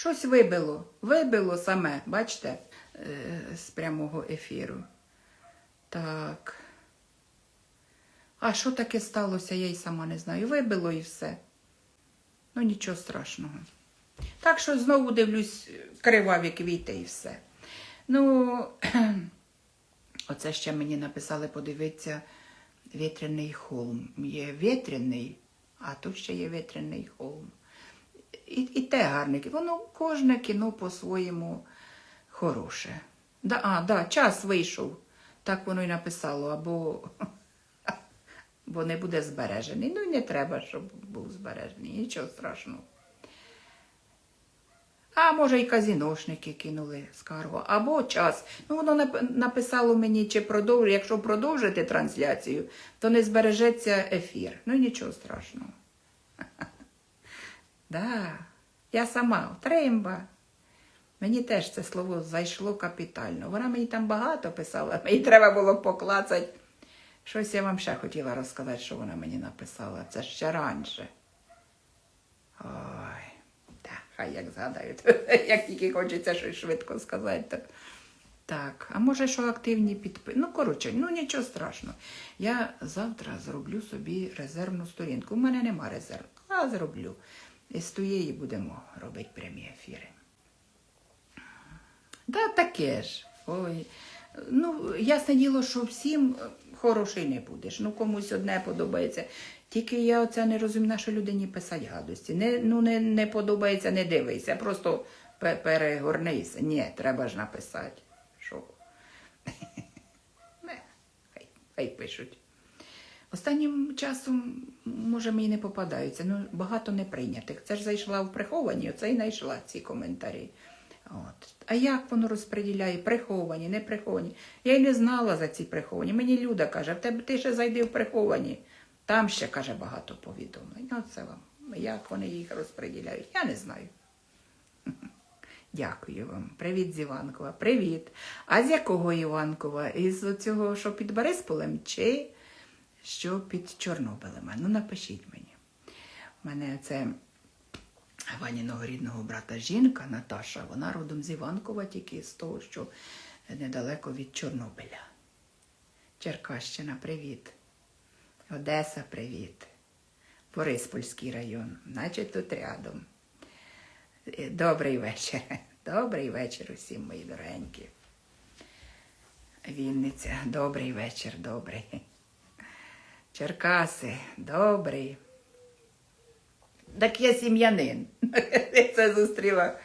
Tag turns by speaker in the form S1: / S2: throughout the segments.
S1: Щось вибило, вибило саме, бачите, е, з прямого ефіру. Так. А що таке сталося, я й сама не знаю. Вибило і все. Ну, нічого страшного. Так що знову дивлюсь криваві квіти і все. Ну, оце ще мені написали подивитися вітряний холм. Є вітряний, а тут ще є вітряний холм. І, і те гарне. кіно. Воно кожне кіно по-своєму хороше. Да, а, да, час вийшов. Так воно й написало, або бо не буде збережений. Ну і не треба, щоб був збережений. Нічого страшного. А може, і казіношники кинули скаргу, або час. Ну, воно написало мені, чи продовж... якщо продовжити трансляцію, то не збережеться ефір. Ну нічого страшного. Да, я сама, тремба. Мені теж це слово зайшло капітально. Вона мені там багато писала, мені треба було поклацати. Щось я вам ще хотіла розказати, що вона мені написала. Це ще раніше. Ой, так, хай як згадаю, як тільки хочеться щось швидко сказати. То... Так, а може, що активні підписи. Ну, коротше, ну нічого страшного. Я завтра зроблю собі резервну сторінку. У мене нема резерву, а зроблю. І з тієї будемо робити прямі ефіри. Та таке ж. Ой. Ну, ясне діло, що всім е, хороший не будеш. Ну, комусь одне подобається. Тільки я оце не розумію, що людині писати гадості. Не, ну, не, не подобається, не дивися. Просто перегорнися. Ні, треба ж написати. Що? Хай, хай пишуть. Останнім часом, може, мені не попадаються, ну багато неприйнятих. Це ж зайшла в приховані, оце і знайшла ці коментарі. От. А як воно розподіляє? Приховані, не приховані. Я й не знала за ці приховані. Мені Люда каже, в тебе ти ще зайди в приховані. Там ще каже багато повідомлень. Оце вам. Як вони їх розподіляють? Я не знаю. Дякую вам. Привіт з Іванкова. Привіт. А з якого Іванкова? Із цього, що під Борисполем, чи що під Чорнобилем? Ну, напишіть мені. У мене це Ваніного рідного брата жінка Наташа, вона родом з Іванкова, тільки з того, що недалеко від Чорнобиля. Черкащина, привіт. Одеса, привіт. Бориспольський район, значить тут рядом. Е, Добрий вечір. Добрий вечір усім, мої дорогенькі. Вінниця, добрий вечір, добрий. Черкаси, добрий. Так я сім'янин. Я це зустріла.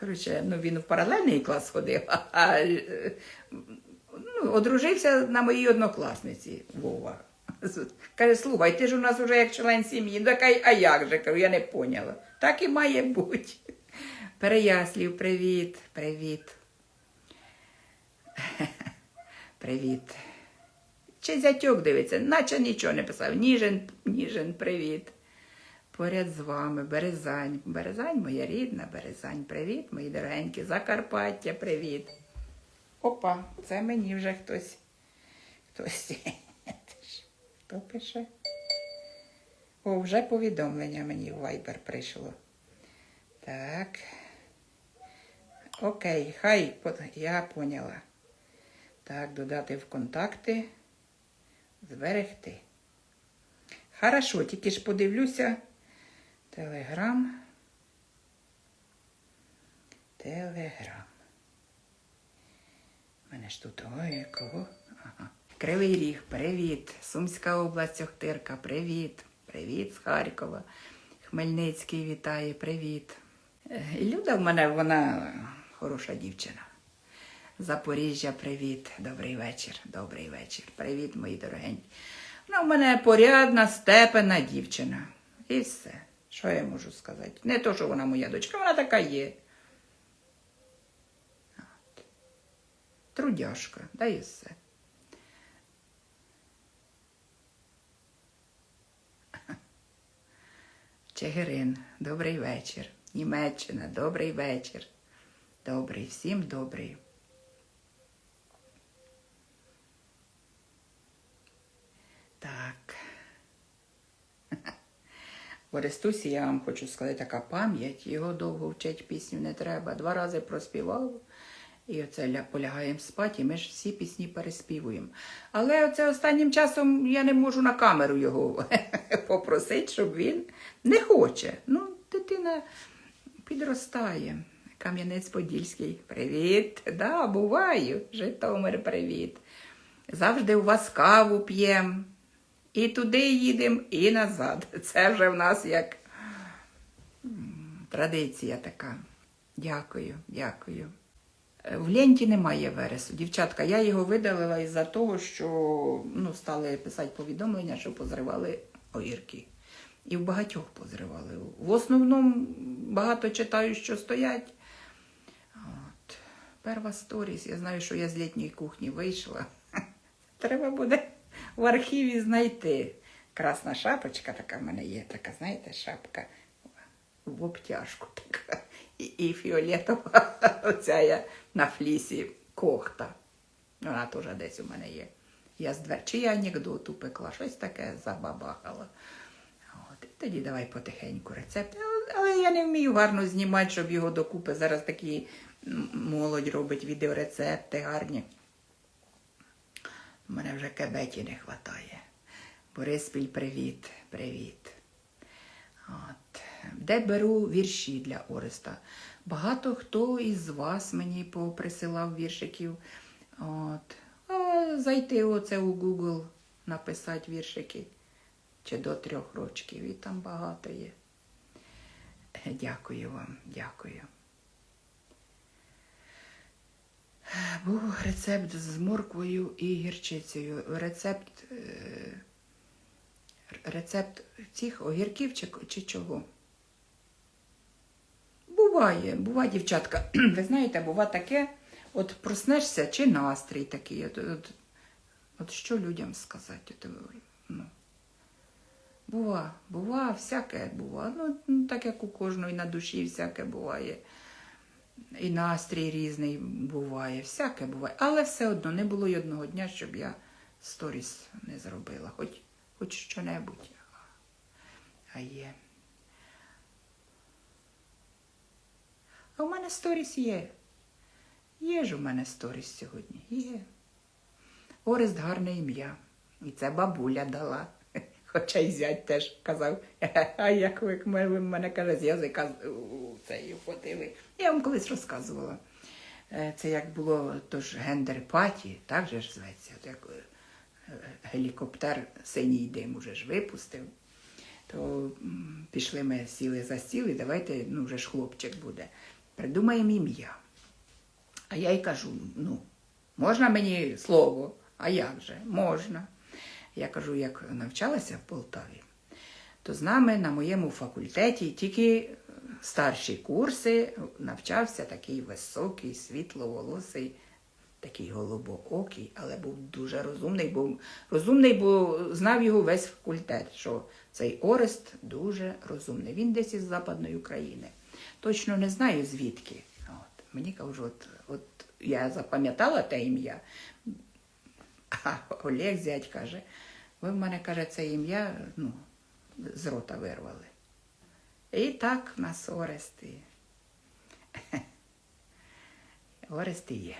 S1: Коротше, ну він в паралельний клас ходив, а ну, одружився на моїй однокласниці Вова. Каже, слухай, ти ж у нас вже як член сім'ї. Ну, так, а, а як же? Кажу, я не поняла. Так і має бути. Переяслів, привіт, привіт. Привіт. Чи зятьок дивиться, наче нічого не писав. Ніжен, Ніжен, привіт. Поряд з вами, Березань. Березань, моя рідна, Березань, привіт, мої дорогенькі. Закарпаття, привіт. Опа, це мені вже хтось. Хтось. Хто пише? О, вже повідомлення мені в Viber прийшло. Так. Окей, хай, я поняла. Так, додати в контакти. Зберегти. Хорошо, тільки ж подивлюся. Телеграм. Телеграм. У мене ж тут ой, кого? Ага. Кривий Ріг, привіт. Сумська область, Охтирка, привіт. Привіт з Харкова. Хмельницький вітає, привіт. Е, Люда в мене, вона хороша дівчина. Запоріжжя, привіт. Добрий вечір. Добрий вечір. Привіт, мої дорогенькі. Вона в мене порядна, степена дівчина. І все. Що я можу сказати? Не то, що вона моя дочка, вона така є. От. Трудяшка, да і все. Чигирин, добрий вечір. Німеччина, добрий вечір. Добрий, всім добрий. Так. В Орестусі, я вам хочу сказати, така пам'ять, його довго вчить пісню не треба. Два рази проспівав, і оце полягаємо спати, і ми ж всі пісні переспівуємо. Але оце останнім часом я не можу на камеру його попросити, щоб він не хоче. Ну, дитина підростає. Кам'янець-Подільський, привіт. Да, буваю. Житомир, привіт. Завжди у вас каву п'ємо. І туди їдемо, і назад. Це вже в нас як традиція така. Дякую, дякую. Е, В ленті немає вересу. Дівчатка, я його видалила із-за того, що ну, стали писати повідомлення, що позривали огірки. І в багатьох позривали. В основному багато читаю, що стоять. От. Перва сторіс. Я знаю, що я з літньої кухні вийшла. Треба буде в архіві знайти. Красна шапочка така в мене є, така, знаєте, шапка в обтяжку така. І, і фіолетова оця я на флісі кохта. Вона теж десь у мене є. Я з двер... Чи упекла, щось таке забабахала. От, і тоді давай потихеньку рецепт. Але- Але я не вмію гарно знімати, щоб його докупи. Зараз такі молодь робить відеорецепти гарні. У мене вже кебеті не вистачає. Бориспіль, привіт, привіт. От. Де беру вірші для Ореста? Багато хто із вас мені поприсилав віршиків. От. А зайти оце у Google, написати віршики чи до трьох рочків, і там багато є. Дякую вам, дякую. Був рецепт з морквою і гірчицею. Рецепт, е, рецепт цих огірків чи, чи чого? Буває, буває, дівчатка. Ви знаєте, бува таке, от проснешся, чи настрій такий. От, от, от що людям сказати? От, ну, бува, бува, всяке бува. Ну, ну, так як у кожної на душі всяке буває. І настрій різний буває, всяке буває. Але все одно не було й одного дня, щоб я сторіс не зробила. Хоч, хоч що-небудь. А є. А у мене сторіс є. Є ж у мене сторіс сьогодні. Є. Орест гарне ім'я. І це бабуля дала. Хоча й зять теж казав, а як ви ви мене каже, з язика цей вхватили. Я вам колись розказувала. Е, Це як було тож гендер-паті, так же ж зветься, як е, гелікоптер синій дим уже ж випустив. То пішли ми сіли за стіл і давайте, ну вже ж хлопчик буде. Придумаємо ім'я. А я й кажу: ну, можна мені слово? А як же? Можна. Я кажу, як навчалася в Полтаві, то з нами на моєму факультеті тільки старші курси навчався такий високий, світловолосий, такий голубоокий, але був дуже розумний, був розумний, бо знав його весь факультет, що цей Орест дуже розумний. Він десь із Западної України. Точно не знаю звідки. От. Мені кажуть, от, от я запам'ятала те ім'я. А Олег зять каже, ви в мене каже, це ім'я ну, з рота вирвали. І так в нас Орести. Орести є.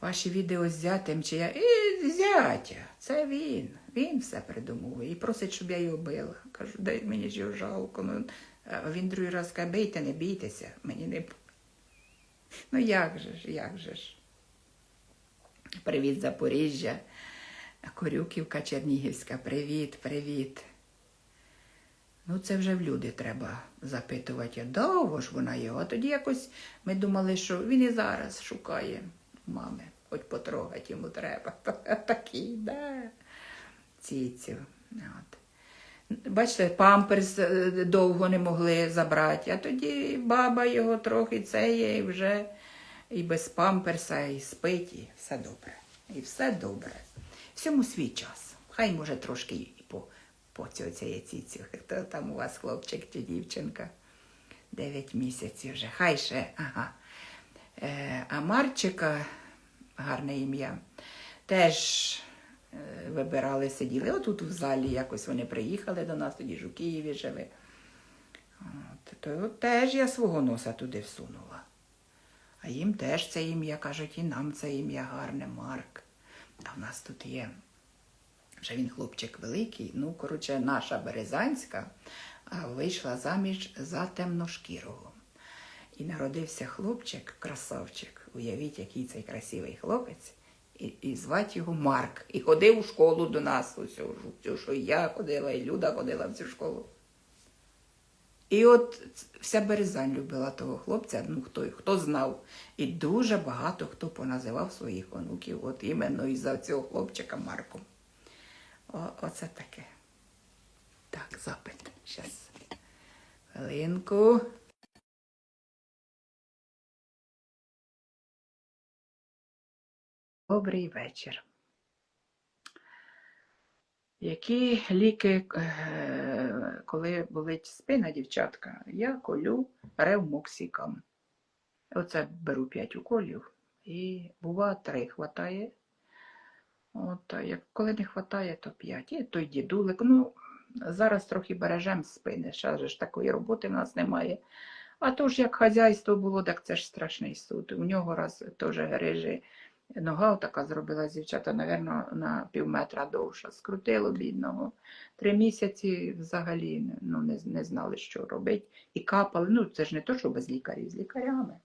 S1: Ваші відео з зятем чи я. І зятя, це він. Він все придумує. І просить, щоб я його била. Кажу, дай мені ж його жалко. Ну, він другий раз каже, бийте, не бійтеся, мені не. Ну як же ж, як же ж. Привіт, Запоріжжя, Корюківка Чернігівська. Привіт, привіт. Ну, це вже в люди треба запитувати. Довго ж вона його. А тоді якось ми думали, що він і зараз шукає мами, хоч потрогати йому треба. Такий, да. Ціцю. От. Бачите, памперс е, довго не могли забрати, а тоді баба його трохи це є, і вже і без памперса, і спить, і все добре. І все добре. Всьому свій час. Хай може трошки і по, по цієї. Хто там у вас хлопчик чи дівчинка? Дев'ять місяців вже. Хай ще. Ага. Е, а Марчика, гарне ім'я, теж е, вибирали, сиділи. Отут в залі якось вони приїхали до нас, тоді ж у Києві жили. От, то теж я свого носа туди всунула. А їм теж це ім'я кажуть, і нам це ім'я гарне, Марк. А в нас тут є. Вже він хлопчик великий. Ну, коротше, наша Березанська вийшла заміж за темношкірого. І народився хлопчик, красавчик. Уявіть, який цей красивий хлопець. І, і звати його Марк. І ходив у школу до нас, ось, у цю, що я ходила, і Люда ходила в цю школу. І от вся Березань любила того хлопця, ну хто, хто знав. І дуже багато хто поназивав своїх онуків, от іменно із-за цього хлопчика Марком. Оце таке. Так, запит. Щас. Хвилинку. Добрий вечір. Які ліки, е, коли болить спина, дівчатка, я колю ревмоксикам. Оце беру 5 уколів і бува 3 хватає. От, коли не хватає, то 5. І той дідулик. Ну, зараз трохи бережемо спини. Ще ж такої роботи в нас немає. А то ж як хазяйство було, так це ж страшний суд. У нього раз теж грижі Нога така зробила дівчата, напевно, на пів метра довша. Скрутило бідного. Три місяці взагалі ну, не, не знали, що робити. І капали. Ну, це ж не то, що без лікарів, з лікарями.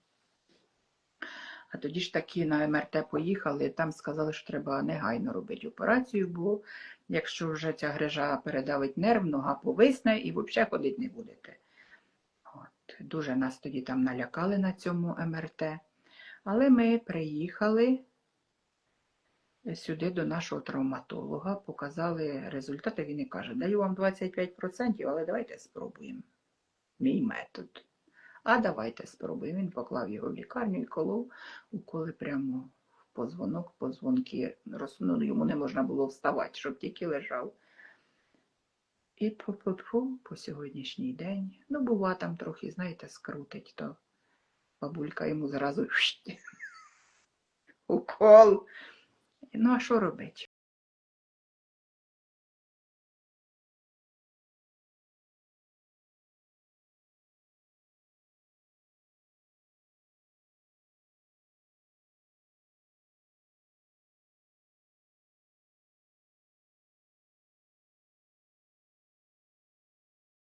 S1: А тоді ж таки на МРТ поїхали, там сказали, що треба негайно робити операцію, бо якщо вже ця грижа передавить нерв, нога повисне і взагалі ходити не будете. От. Дуже нас тоді там налякали на цьому МРТ. Але ми приїхали сюди до нашого травматолога, показали результати. Він і каже, даю вам 25%, але давайте спробуємо. Мій метод. А давайте спробуємо. Він поклав його в лікарню і колов уколи прямо в позвонок, позвонки. Ну, йому не можна було вставати, щоб тільки лежав. І по, по, по, по сьогоднішній день, ну, бува там трохи, знаєте, скрутить, то бабулька йому зразу укол. Ну, а що робити?